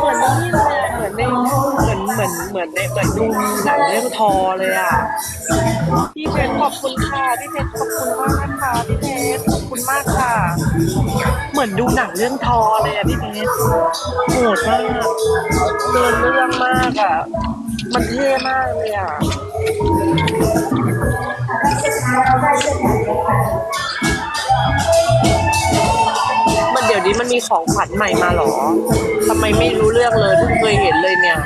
เหมือนนี่เลยอะเหมือนในเหมือนเหมือนเหมือนในเหมือนดูหนังเรื่องทอเลยอะพี่เพชรขอบคุณค่ะพี่เพชรขอบคุณมากนะคะพี่เพชรขอบคุณมากค่ะ เหมือนดูหนังเรื่องทอเลยอะพี่เพชรโหดมากเกินเรื่องมากอะมันเท่มากเลยอะ มันเดี๋ยวนี้มันมีของขวัญใหม่มาเหรอทำไมไม่รู้เรื่องเลยเพิ่งเคยเห็นเลยเนี่ย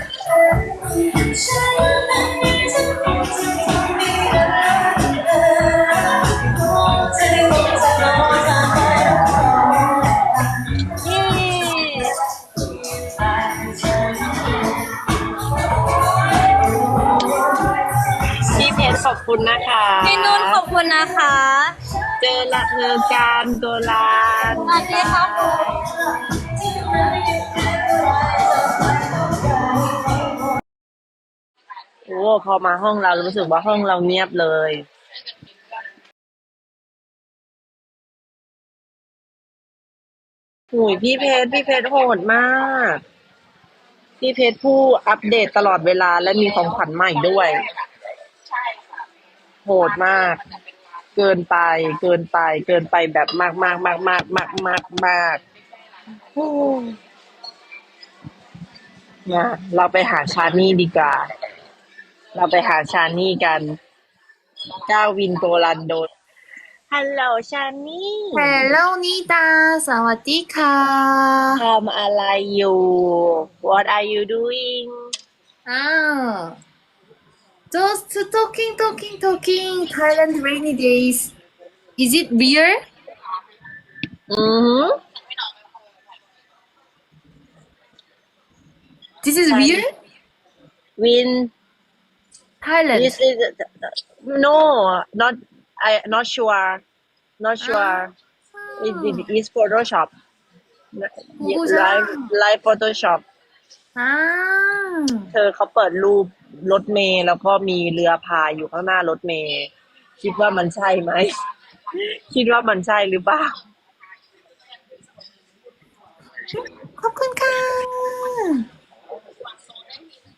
พี่เพชรขอบคุณนะคะ พี่นุ่นขอบคุณนะคะ เจอละเจอกันโดลานสวัสดีครับผมโอ้พอมาห้องเรารู้สึกว่าห้องเราเงียบเลยหุยพี่เพชรพี่เพชรโหดมาก พี่เพชรผู้อัปเดตตลอดเวลาและมีของขวัญใหม่ด้วย โหดมาก เกินไป เกินไป เกินไปแบบมากมากมากมากมากมากมากโอ้นะเราไปหาชานี่ดีกว่า เราไปหาชานี่กันก้าววินโกลันโดนฮัลโหลชานี่ Hello นิตาสวัสดีค่ะทำอะไรอยู่ What are you doing อ้าว just talking talking talking Thailand rainy days is it real อือหือ this is real วิน Thailand this is no not I not sure not sure it, it is Photoshop Photoshop live live Photoshop อ้าว เธอเขาเปิดรูป รถเมล์แล้วก็มีเรือพายอยู่ข้างหน้ารถเมล์คิดว่ามันใช่ไหม คิดว่ามันใช่หรือเปล่าขอบคุณค่ะ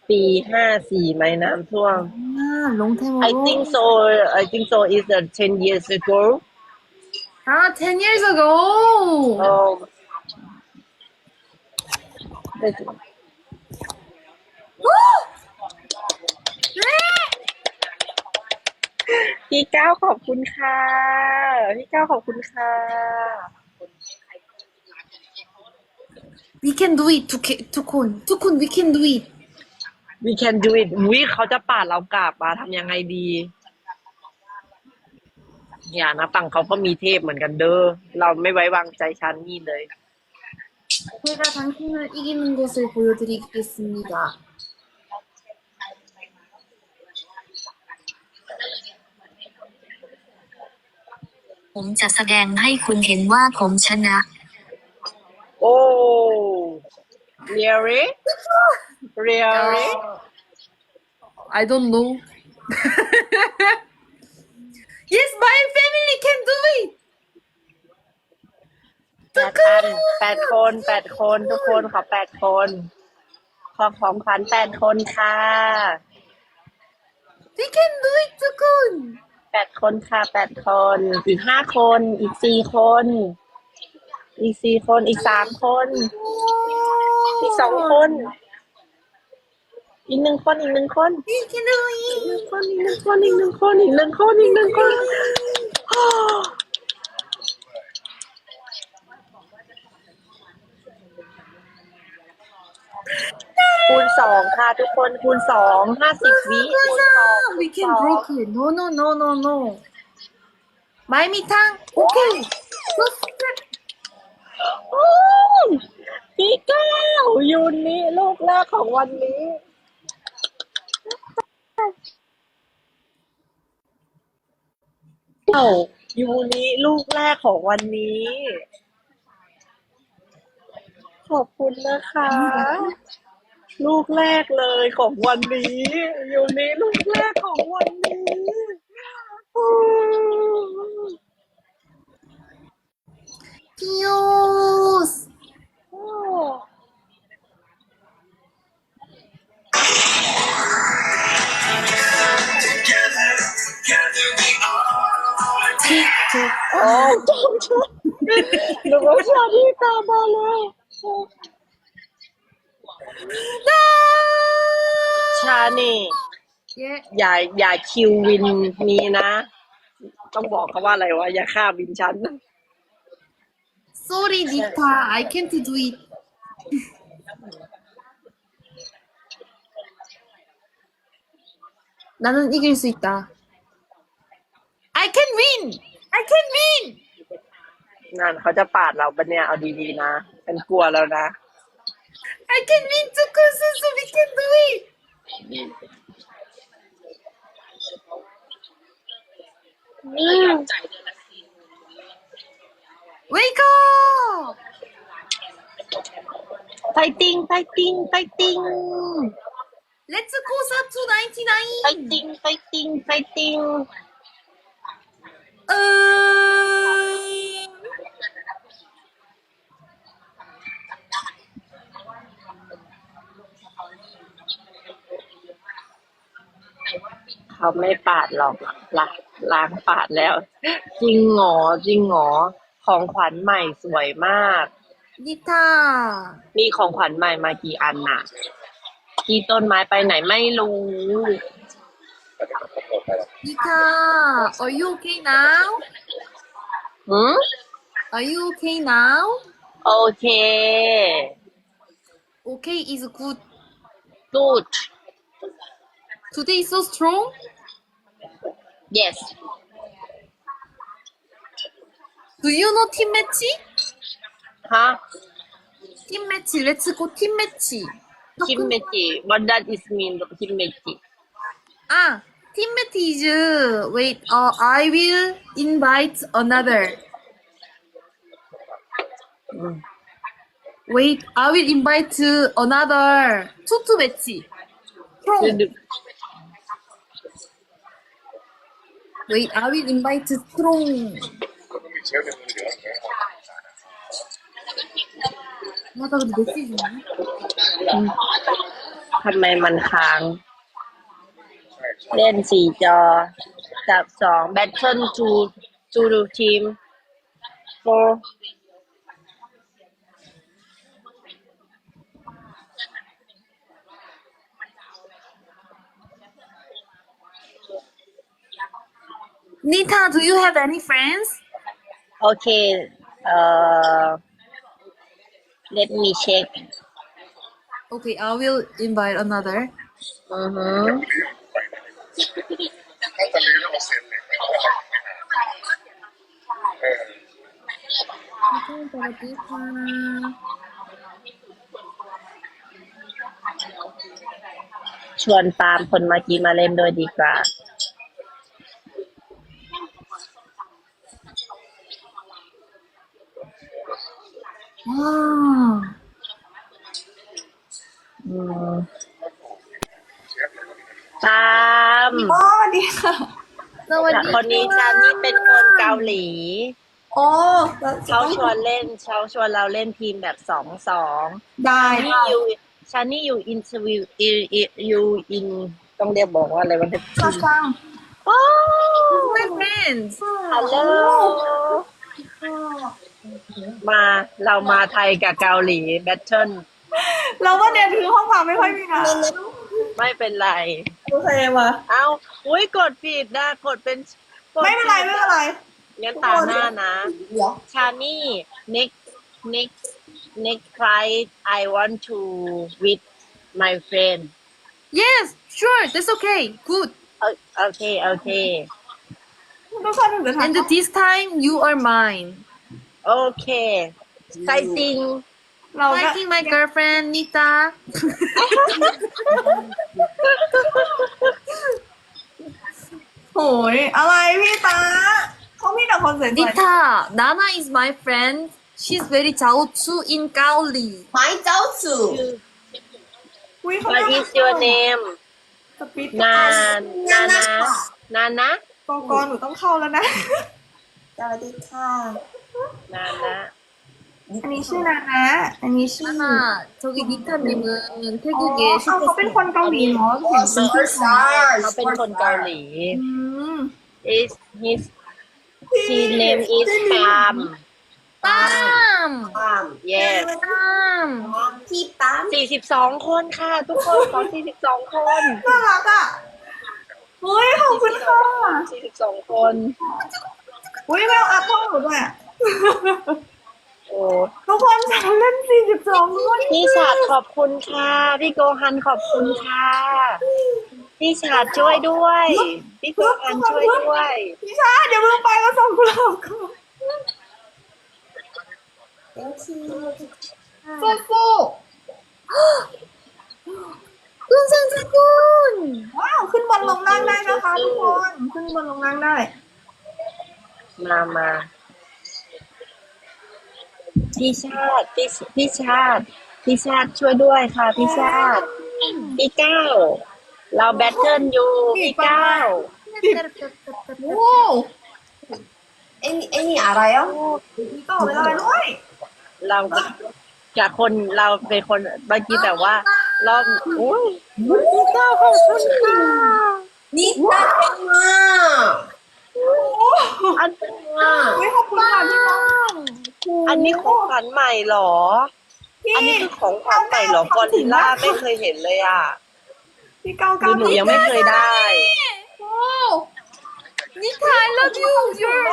ปีห้าสี่ไหมน้ำท่วมอ่า long time I ago think so I think so is the ten years ago อ่า ten years ago um พี่ก้าวขอบคุณค่ะ พี่ก้าวขอบคุณค่ะ we can do it ทุกทุกคนทุกคน we can do it we can do it วิเขาจะปาดเรากลับมาทำยังไงดี อย่านะฝั่งเขาก็มีเทพเหมือนกันเด้อ เราไม่ไว้วางใจชันนี่เลย 제가 당신을 이기는 것을 보여드리겠습니다. ผมจะแสดงให้คุณเห็นว่าผมชนะโอ้ really really I don't know. yes, my family can do it. แปดพันแปดคนแปดคนทุกคนขอแปดคน ขอของขวัญแปดคนค่ะ We can do it, tukun. แปดคนค่ะแปดคน อีกห้าคน อีกสี่คน อีกสี่คน อีกสามคน อีกสองคน อีกหนึ่งคน อีกหนึ่งคน We can do อีกห it. นึ่งคน อีกหนึ่งคน อีกหนึ่งคน อีกหนึ่งคน อีกหนึ่งคน คูณสองค่ะทุกคนคูณสองห้าสิบวิคูณสอง We can break it. No, no, no, no, no. My me tang. Okay. Just โอ้ยพี่ก้าวยูนี่ลูกแรกของวันนี้เอ้ายูนี่ลูกแรกของวันนี้ ขอบคุณนะคะ ลูกแรกเลยของวันนี้ อยู่นี้ลูกแรกของวันนี้ยูสโอ้จอมชนหรือว่าชาดีตาบาเลย ชานี่ Yeah. อย่าอย่าคิววินนี้นะ ต้องบอกเขาว่าอะไรวะ อย่าฆ่าวินฉัน Sorry, Nita. I can't do it. 나는 이길 수 있다. I can win. I can win. นั่นเขาจะปาดเราปะเนี่ย เอาดีๆนะฉันกลัวแล้วนะ I can win too, so we can do it. Wake up! ไฟติงไฟติงไฟติง Let's go up to ไฟ 99. ติงไฟติงไฟติง Uh, เขาไม่ปาดหรอกล้างล้างปาดแล้ว จริงหงอจริงหงอของขวัญใหม่สวยมาก Nita. มีของขวัญใหม่มากี่อันน่ะ กี่ต้นไม้ไปไหนไม่รู้ Nita, are you okay now? หืม Are you okay now? โอเค Okay is good. good Today is so strong. Yes. Do you know team match? Huh? Team match. Let's go team match. Team match. What does it mean? Team match. Ah, team match is uh, wait. Uh, I will invite another. Wait, I will invite uh, another tutu match. Wait, are we invited through? น่าจะเป็นดิสซี่นะทำไมมันค้าง เล่นสี่จอ จับสองแบตเทิลจูจูดูทีมโฟ Nita, do you have any friends? okay uh let me check Okay, I will invite another. อือฮึน่าจะลืมแล้วเอาเซ็นเลยเออชวนตามคนเมื่อกี้มาเล่นด้วยดีกว่า 와. อืมตาม อ๋อสวัสดีค่ะ คนนี้ชานี่เป็นคนเกาหลีอ๋อแล้วเขาชวนเล่นเขาชวนเราเล่นทีมแบบสองสองได้ชานี่อยู่ชานี่อยู่อินทวิวอยู่อินต้องเรียกบอกว่าอะไรวันนี้ค่ะฟังโอ้ My friends. ฮัลโหลมาเรามาไทยกับเกาหลีแบทเทิลเราว่าเนี่ยถือห้องพักไม่ค่อยมีนะไม่เป็นไร โอเคมาเอาอุ้ยกดผิดนะ กดเป็นกด ไม่เป็นไรไม่เป็นไร งั้นตาหน้านะ เดี๋ยว ชานี่ next next next flight I want to with my friend Yes, sure, that's okay. Good. โอโอเค โอเค ทุกคนถึงจะทัน And this time you are mine. โอเคไซติง เราก็ Fighting my girlfriend Nita. โอ้ยอะไรพี่ตาเขามีแต่คนสวยดิตานานา is my friend. She's very taotu in Gaoli. My Jiaozu. อุ๊ยเา What ารัก is your name นานนานานานะกอกรหนูต้องเข้าแล้วนะ สวัสดีค่ะ นานะ อันนี้ชื่อนานะ อันนี้ชื่อ 나나, 저기 니타님은 อ๋อ 태국의 เขาเขาเป็นคนเกาหลีเนาะเห็นเป็น Super Stars เขาเป็นคนเกาหลี อืม is his she name is Pam 빰! ความ yes 빰! พี่ปั๊ม สี่สิบสองคนค่ะ ทุกคนขอสี่สิบสองคน น่ารักอ่ะเฮ้ยขอบคุณค่ะ สี่สิบสองคน อุ้ยแมวอัพพ่อหนูด้วยอะ โอ้ทุกคนสามเล่นสี่สิบสองคนพี่ชาติขอบคุณค่ะ พี่โกฮันขอบคุณค่ะ พี่ชาติช่วยด้วย พี่โกฮันช่วยด้วย พี่ชาติเดี๋ยวมึงไปก็ส่งกลอบก่อนสู้สู้คุณสังสกุลว้าวขึ้นบนลงล่างได้นะคะทุกคน ขึ้นบนลงล่างได้ มามา พี่ชาติพี่พี่ชาติ พี่ชาติช่วยด้วยค่ะ พี่ชาติ พี่เก้า เราแบทเทิลอยู่พี่เก้าโอ้เอ็นเอ็นนี่อะไรอะมีต่อเวลาด้วยเราจากคนเราเป็นคนเมื่อกี้แบบว่ารอบโอ้ยพี่เก้าขอบคุณค่ะนี่ตาเอ็นมาอันไม่ขอบคุณค่ะพี่น้ อันนี้ของขวัญใหม่หรอ พี่อันนี้คือของขวัญใหม่หรอกอริล่าไม่เคยเห็นเลยอะ พี่เก้าเก้าหนูยังไม่เคยได้ Wow! Nika, I love you. You're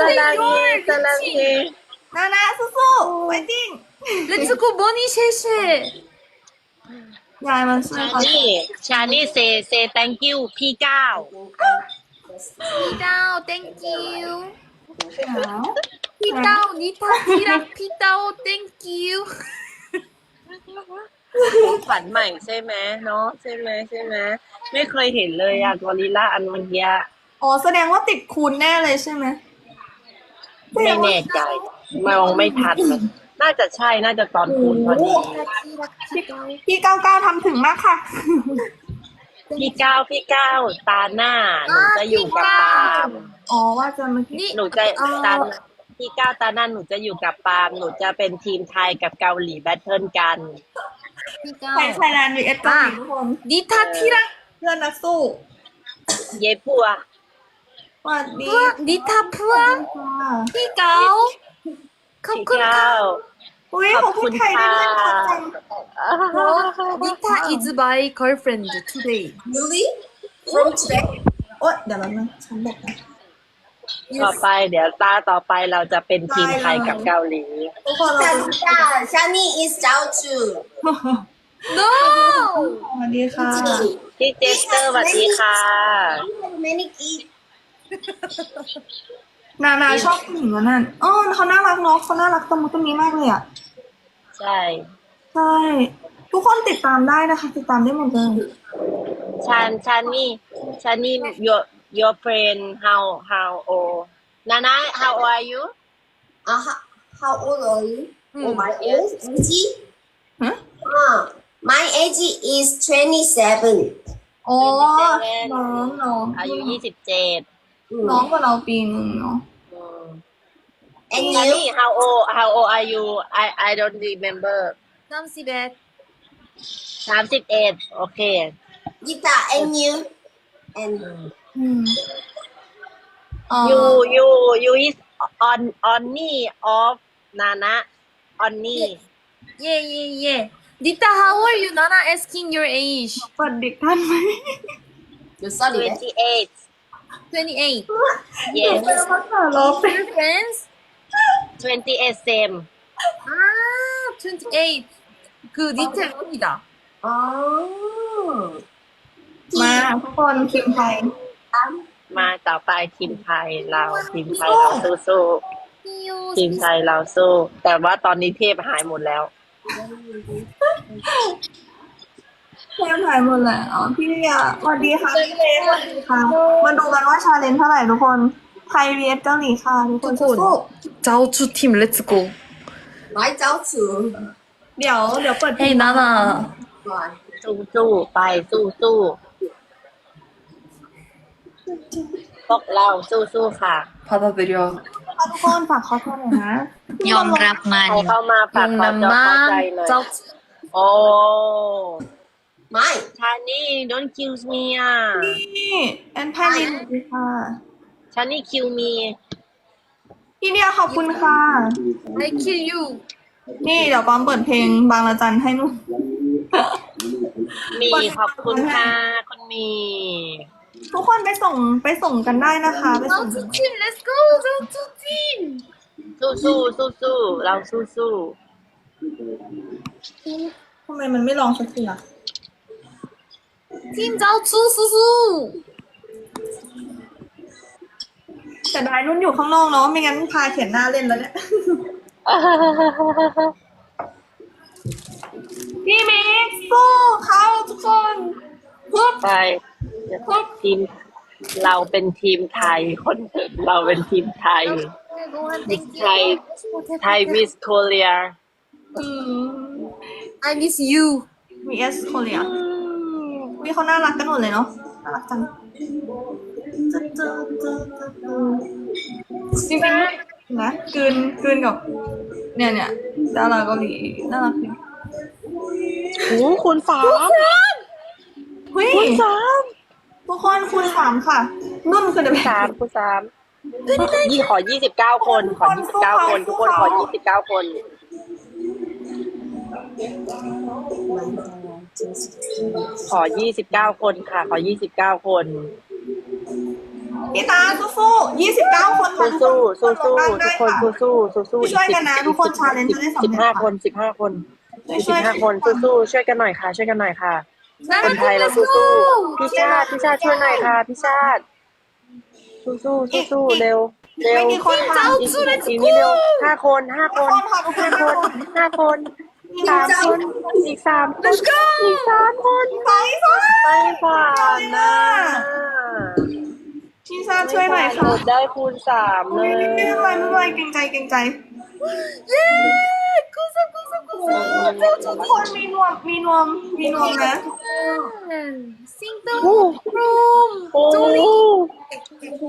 ส you're ลาเงสลาเง rich. นานาสู้ๆไวติ้ง Let's go, Bonnie Sheshe. ยายมันชวยานี่ชานี่เซเซ thank you พี่เก้าพี่เก้า Thank you. พี่เต้านิตาที่รักพี่เต้า thank you ฝันใหม่ใช่ไหมเนาะใช่ไหมใช่ไหมไม่เคยเห็นเลยอะกอริล่าอันวันเยะอ๋อแสดงว่าติดคุณแน่เลยใช่ไหมไม่แน่ใจมองไม่ทันน่าจะใช่น่าจะตอนคุณตอนนี้พี่เก้าเก้าทำถึงมากค่ะ พี่ก้าวพี่ก้าวตาหน้าหนูจะอยู่กับปาล์มอ๋อว่าจะมานี่ หนูจะตาพี่ก้าวตาหน้าหนูจะอยู่กับปาล์มหนูจะเป็นทีมไทยกับเกาหลีแบทเทิลกัน พี่ก้าว ไทยไทแลนด์วีเอสเกาหลีทุกคนนิทัศที่รักเพื่อนนักสู้เย่บปัวสวัสดีเพื่อนิทัศน์เพื่อค่ะพี่เก้าขอบพี่คุณก้าค่ะ อุ้ยของคุณไทยได้ด้วยค่ะจัง니타 is my girlfriend today. really from today โอ๊ยเดี๋ยวแป๊บนึงฉันบอกนะต่อไปเดี๋ยวตาต่อไปเราจะเป็นทีมไทยกับเกาหลี ทุกคนเราชาลิตาชานี่ is เจ้าจู No! สวัสดีค่ะพี่เจสเตอร์สวัสดีค่ะ many kids นานาชอบผู้หญิงคนนั้นอ๋อเขาน่ารักเนาะเขาน่ารักตรงมุตรงนี้มากเลยอะ ใช่ ใช่ ทุกคนติดตามได้นะคะ ติดตามได้หมดเลยชันชันนี่ชันนี่ your your friend how how old Nana how old are you uh, how, how old are you Hmm. oh my age age ฮะ uh, my age is 27อ๋อน้องน้องอายุยี่สิบเจ็ดน้องกว่าเราปีหนึ่งเนาะ And you? Sunny, how old how old are you? I I don't remember. 31. 38. Okay. Gita, and you? And Hmm. Uh, you you you is on on me of Nana on me. yeah, yeah, yeah. Dita, how are you? Nana asking your age. เปิดเด็กท่านไหม you're sorry, eh? 28. 28. เดี๋ยว Yes. มาค่ะรอ Your friends? twenty eight same Ah, 28. 그 니타 언니다. oh มาทุกคนคิมไทย มาต่อไปทีมไทยเราทีมไทยเราสู้สู้ๆ 귀여워. ทีมไทยเราสู้ แต่ว่าตอนนี้เทพหายหมดแล้ว เทมถ่ายหมดเลยอ๋อพี่เรียสวัสดีค่ะพี่เลสสวัสดีค่ะ มาดูกันว่าชาเลนจ์เท่าไหร่ทุกคน ไทยวีเอสเกาหลีค่ะทุกคน ทุกคน สู้ 자오추 팀 렛츠 고. my เจ้าจู ๆเดี๋ยวเดี๋ยวเปิด 헤이 나나. ก่อน สู้สู้ไปสู้สู้พวกเราสู้สู้ค่ะ 받아들여. ค่ะทุกคนฝากขอโทษหน่อยนะ ยอมรับมัน ใครเข้ามาฝากขอจอเข้าใจหน่อย 자오 โอ้ ไม่ ชานี่ don't kill me อ่ะ นี่แอนไพลินสวัสดีค่ะ ชานี่ kill me พี่เดียขอบคุณค่ะ I kill you นี่เดี๋ยวปอมเปิดเพลงบางระจันให้นุ่นมีขอบคุณค่ะคุณมี ทุกคนไปส่งไปส่งกันได้นะคะ ไปส่ง Down to team let's go Down to team สู้สู้สู้สู้เราสู้สู้ทำไมมันไม่ลองสักทีล่ะ Team 招出สู้สู้ แต่ได้นุ่นอยู่ข้างนอกเนาะไม่งั้นพาเขียนหน้าเล่นแล้วเนี่ยพี่มิกสู้เขาทุกคนฮึบไปทีม เราเป็นทีมไทย คนอื่นเราเป็นทีมไทย ไทย ไทยมิสโคเรียอืม I miss you มีเอสโคเรียวิเขาน่ารักกันหมดเลยเนาะน่ารักจัง จริงๆนะกืนกืนกับ เนี่ยเนี่ยดาราเกาหลีน่ารักจริงโอ้คูณสามเฮ้ยคูณสามทุกคนคูณสามค่ะนุ่นคือเดสามคูณสามยี่ขอยี่สิบเก้าคน ขอยี่สิบเก้าคน ทุกคนขอยี่สิบเก้าคนขอยี่สิบเก้าคนค่ะ ขอยี่สิบเก้าคน พี่ตาสู้ๆยี่สิบเก้าคนค่ะสู้สู้ทุสู้กสู้คนทุกคนสู้สู้สู้สู้ช่วยกันนะทุกคน challenge จะได้สำเร็จสิบห้าคนสิบห้าคนช่วยสิบห้าคนสู้สู้ช่วยกันหน่อยค่ะช่วยกันหน่อยค่ะคนไทยเรา let's สู้สู้ go พี่ชาติพี่ชาติช่วยหน่อยค่ะพี่ชาติสู้สู้สู้สู้เร็วเร็วไม่มีคนทำอีกอีกนิดเดียวห้าคนห้าคนทุกคนค่ะทุกคนห้าคนห้าคนสามคนอีกสามคนอีกสามคนไปค่ะไปผ่านนะ พี่ชาช่วยหน่อยค่ะได้คูณสามเลไม่ยเป็นไรไม่เป็นไรเกรงใจเกรงใจเย้กูสู้กูสู้กูสู้เจ้าทุกคนมีนวมมีนวมมีนวมนะ Sing the room โอ้โจลี่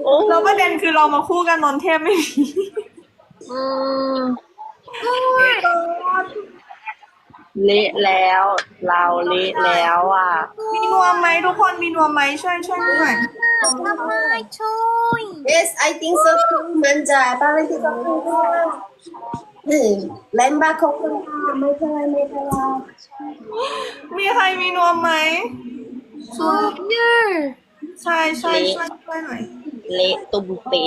โอ้แล้วประเด็นคือเรามาคู่กันนนเทพไม่มีอืม เละแล้ว เราเละแล้วอะ มีนวมไหมทุกคนมีนวมไหมช่วยช่วยหน่อย ทำไมช่วย Yes I think so too มันจะอะไรที่ต้องพูดหนึ่งเล่นบาคงไม่เป็นไรไม่เป็นไรมีใครมีนวมไหม ช่วยเยอะใช่ใช่ช่วยช่วยหน่อยเละตุ้มเตะ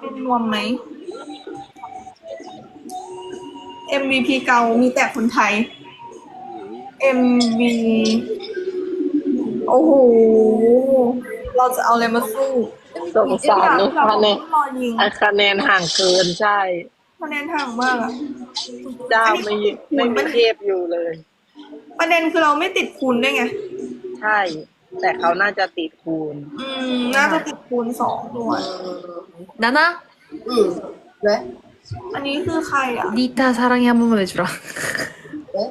เป็นนวมไหม MVP เก่ามีแต่คนไทย MV โอ้โห เราจะเอาอะไรมาสู้สงสารลูกคะแนนรอยิงอะคะแนนห่างเกินใช่คะแนนห่างมากอะเจ้าไม่ไม่มีเทพอยู่เลย ประเด็นคือเราไม่ติดคูณด้วยไง ใช่ แต่เขาน่าจะติดคูณ อืม น่าจะติดคูณสองด้วย나나อืมเว้ อันนี้คือใครอ่ะ 리타 사랑해 한 번만 해주라 เว้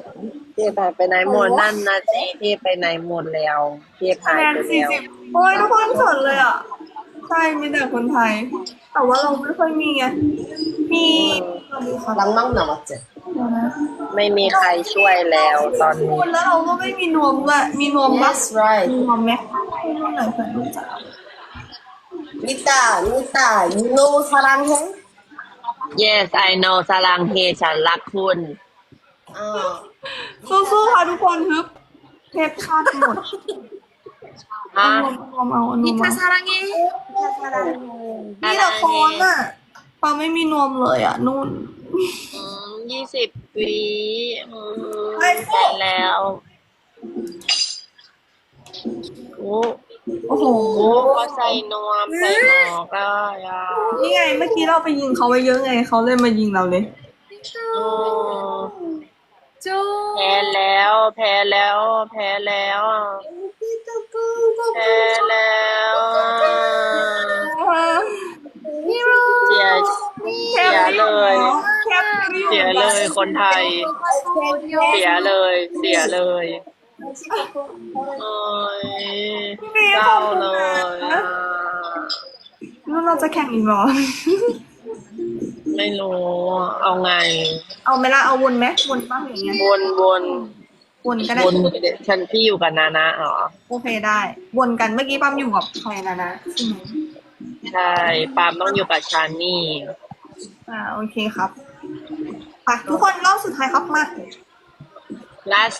เทพหายไปไหนหมดนั่นนะสิเทพไปไหนหมดแล้ว เทพ คะ หาย แนน ไป สี่ แล้ว สิบโอ้ยทุกคนสนเลยอ่ะ ใช่ มีแต่คนไทย แต่ว่าเราไม่ค่อยมีไง มีสวัสดีค่ะ หลังมั่งหนาวเจ๊ เดี๋ยวนะ ไม่มีใครช่วยแล้วตอน คู นี้ ณแล้วเราก็ไม่มีนวมด้วยมีนวมปะ Yes right มีนวมไหมให้นวมหน่อยเผื่อรู้จัก นิตานิตา you know 사랑해 Yes I know สลังเฮฉันรักคุณ อ่า สู้ๆค่ะทุกคนฮึบเทปคาดหมด ฮะ เอานวมเอาเอานวม 리타 เอา 사랑해 มีแต่คนอ่ะปาไม่มีนวมเลยอ่ะนุ่น ยี่สิบวิอืม ไอ้พว ไป ก แล้วโอ้ โอ้โหโหเขาใส่นวมใส่หมวกได้อะนี่ไง เมื่อกี้เราไปยิงเขาไปเยอะไง เขาเลยมายิงเราเลย โอ้조แพ้แล้ว แพ้แล้ว แพ้แล้ว แพ้แล้วเสียเสียเลยแคปวิวเสียเลยคนไทย เสียเลย เสียเลย โอ้ยเศร้าเลยอะนุ่นเราจะแข่งอีกเหรอ ไม่รู้เอาไง เอาไหมล่ะเอาวนไหมวนบ้างอย่างเงี้ยวนวนวนก็ได้วนฉันพี่อยู่กับนานะเหรอ โอเคได้ วนกันเมื่อกี้ปั๊มอยู่กับใครนะนะใช่ไหมใช่ปาล์มต้องอยู่กับชานนี่ อ่าโอเคครับ ค่ะ ทุกคนรอบสุดท้ายครับมา last